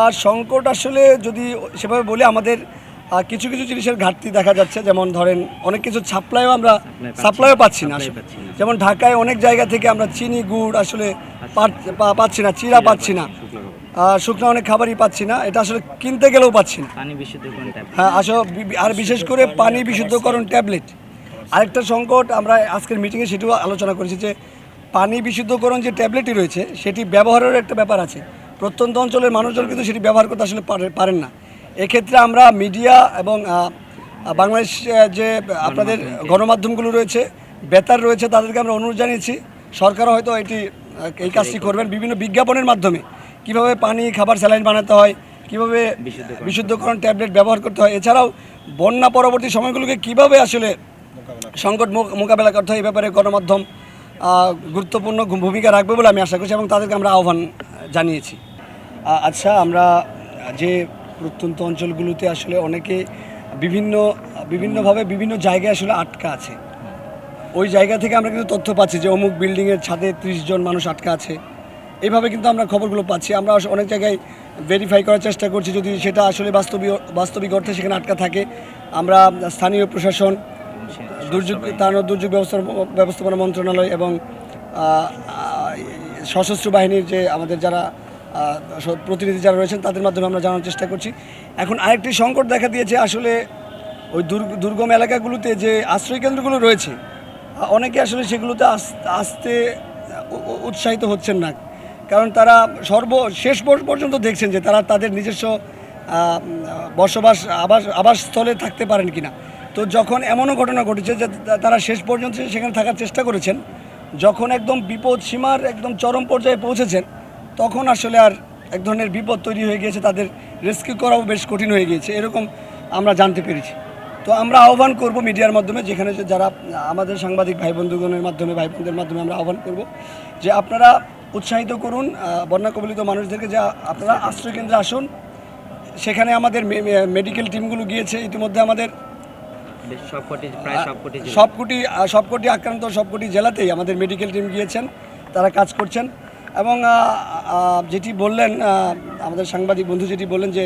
আর সংকট আসলে যদি সেভাবে বলি আমাদের কিছু কিছু জিনিসের ঘাটতি দেখা যাচ্ছে। যেমন ধরেন অনেক কিছু সাপ্লাইও আমরা সাপ্লাইও পাচ্ছি না আসলে। যেমন ঢাকায় অনেক জায়গা থেকে আমরা চিনি গুড় আসলে পাচ্ছি না। চিরা পাচ্ছি না। শুকনো অনেক খাবারই পাচ্ছি না। এটা আসলে কিনতে গেলেও পাচ্ছি না। পানি বিশুদ্ধকরণ ট্যাব হ্যাঁ আসলে আর বিশেষ করে পানি বিশুদ্ধকরণ ট্যাবলেট। আরেকটা সংকট আমরা আজকের মিটিংয়ে সেটিও আলোচনা করেছি যে পানি বিশুদ্ধকরণ যে ট্যাবলেটটি রয়েছে সেটি ব্যবহারের একটা ব্যাপার আছে। প্রত্যন্ত অঞ্চলের মানুষজন কিন্তু সেটি ব্যবহার করতে আসলে পারেন না। এক্ষেত্রে আমরা মিডিয়া এবং বাংলাদেশ যে আপনাদের গণমাধ্যমগুলো রয়েছে বেতার রয়েছে তাদেরকে আমরা অনুরোধ জানিয়েছি। সরকারও হয়তো এটি এই কাজটি করবেন। বিভিন্ন বিজ্ঞাপনের মাধ্যমে কীভাবে পানি খাবার স্যালাইন বানাতে হয় কীভাবে বিশুদ্ধকরণ। ট্যাবলেট ব্যবহার করতে হয়। এছাড়াও বন্যা পরবর্তী সময়গুলোকে কীভাবে আসলে সংকট মোকাবেলা করতে হয় এই ব্যাপারে গণমাধ্যম গুরুত্বপূর্ণ ভূমিকা রাখবে বলে আমি আশা করছি এবং তাদেরকে আমরা আহ্বান জানিয়েছি। আচ্ছা আমরা যে প্রত্যন্ত অঞ্চলগুলোতে আসলে অনেকে বিভিন্ন, বিভিন্নভাবে বিভিন্ন জায়গায় আসলে আটকা আছে। ওই জায়গা থেকে আমরা কিন্তু তথ্য পাচ্ছি যে অমুক বিল্ডিংয়ের ছাদে ত্রিশ জন মানুষ আটকা আছে। এইভাবে কিন্তু আমরা খবরগুলো পাচ্ছি। আমরা অনেক জায়গায় ভেরিফাই করার চেষ্টা করছি যদি সেটা আসলে বাস্তবিক বাস্তবিক অর্থে সেখানে আটকা থাকে। আমরা স্থানীয় প্রশাসন, দুর্যোগ তার দুর্যোগ ব্যবস্থা, ব্যবস্থাপনা মন্ত্রণালয় এবং সশস্ত্র বাহিনীর যে আমাদের যারা প্রতিনিধি যারা রয়েছেন, তাদের মাধ্যমে আমরা জানার চেষ্টা করছি। এখন আরেকটি সংকট দেখা দিয়েছে আসলে ওই দুর্গ- দুর্গম এলাকাগুলোতে যে আশ্রয় কেন্দ্রগুলো রয়েছে, অনেকে আসলে সেগুলোতে আস- আসতে উৎসাহিত হচ্ছেন না। কারণ তারা সর্ব, শেষ পর- পর্যন্ত দেখছেন যে তারা তাদের নিজস্ব বসবাস আবাস, আবাসস্থলে থাকতে পারেন কিনা। তো যখন এমনও ঘটনা ঘটেছে যে তারা শেষ পর্যন্ত সেখানে থাকার চেষ্টা করেছেন, যখন একদম বিপদ সীমার একদম চরম পর্যায়ে পৌঁছেছেন তখন আসলে আর এক ধরনের বিপদ তৈরি হয়ে গিয়েছে তাদের রেস্কিউ করাও বেশ কঠিন হয়ে গিয়েছে এরকম আমরা জানতে পেরেছি। তো আমরা আহ্বান করব মিডিয়ার মাধ্যমে যেখানে যে যারা আমাদের সাংবাদিক ভাই বন্ধুগণের মাধ্যমে ভাই বোনদের মাধ্যমে আমরা আহ্বান করব যে আপনারা উৎসাহিত করুন বন্যা কবলিত মানুষদেরকে যে আপনারা আশ্রয় কেন্দ্রে আসুন। সেখানে আমাদের মেডিকেল টিমগুলো গিয়েছে ইতিমধ্যে আমাদের। সবকটি সবকটি আক্রান্ত সবকটি জেলাতেই আমাদের মেডিকেল টিম গিয়েছেন তারা কাজ করছেন। এবং যেটি বললেন আমাদের সাংবাদিক বন্ধু যেটি বললেন যে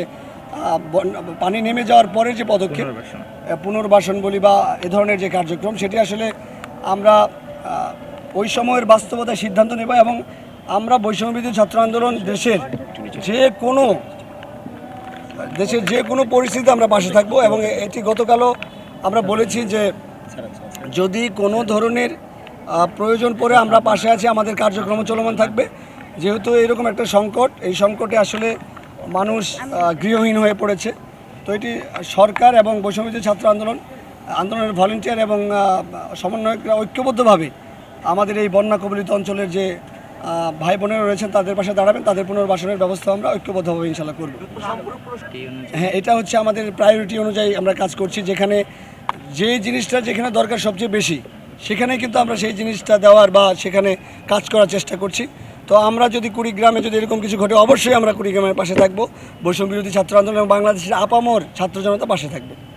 পানি নেমে যাওয়ার পরের যে পদক্ষেপ পুনর্বাসন। বলি বা এ ধরনের যে কার্যক্রম সেটি আসলে আমরা ওই সময়ের বাস্তবতায় সিদ্ধান্ত নেব এবং আমরা বৈষম্যবিধি ছাত্র আন্দোলন দেশের যে কোনো দেশের যে কোনো পরিস্থিতিতে আমরা পাশে থাকব এবং এটি গতকালও আমরা বলেছি যে যদি কোনো ধরনের প্রয়োজন পড়ে আমরা পাশে আছি আমাদের কার্যক্রম চলমান থাকবে। যেহেতু এরকম একটা সংকট এই সংকটে আসলে মানুষ গৃহহীন হয়ে পড়েছে। তো এটি সরকার এবং বৈষম্যবিধি ছাত্র আন্দোলন আন্দোলনের ভলেন্টিয়ার এবং সমন্বয়করা ঐক্যবদ্ধভাবে আমাদের এই বন্যা কবলিত অঞ্চলের যে ভাই বোনেরা রয়েছেন তাদের পাশে দাঁড়াবেন তাদের পুনর্বাসনের ব্যবস্থা আমরা ঐক্যবদ্ধভাবে ইনশাল্লাহ করব। হ্যাঁ এটা হচ্ছে আমাদের প্রায়োরিটি অনুযায়ী আমরা কাজ করছি যেখানে যে জিনিসটা যেখানে দরকার সবচেয়ে বেশি সেখানে কিন্তু আমরা সেই জিনিসটা দেওয়ার বা সেখানে কাজ করার চেষ্টা করছি। তো আমরা যদি কুড়িগ্রামে যদি এরকম কিছু ঘটে, অবশ্যই আমরা কুড়িগ্রামের পাশে থাকব। বৈষম্য বিরোধী ছাত্র আন্দোলন এবং বাংলাদেশের আপামর ছাত্র জনতা পাশে থাকবে।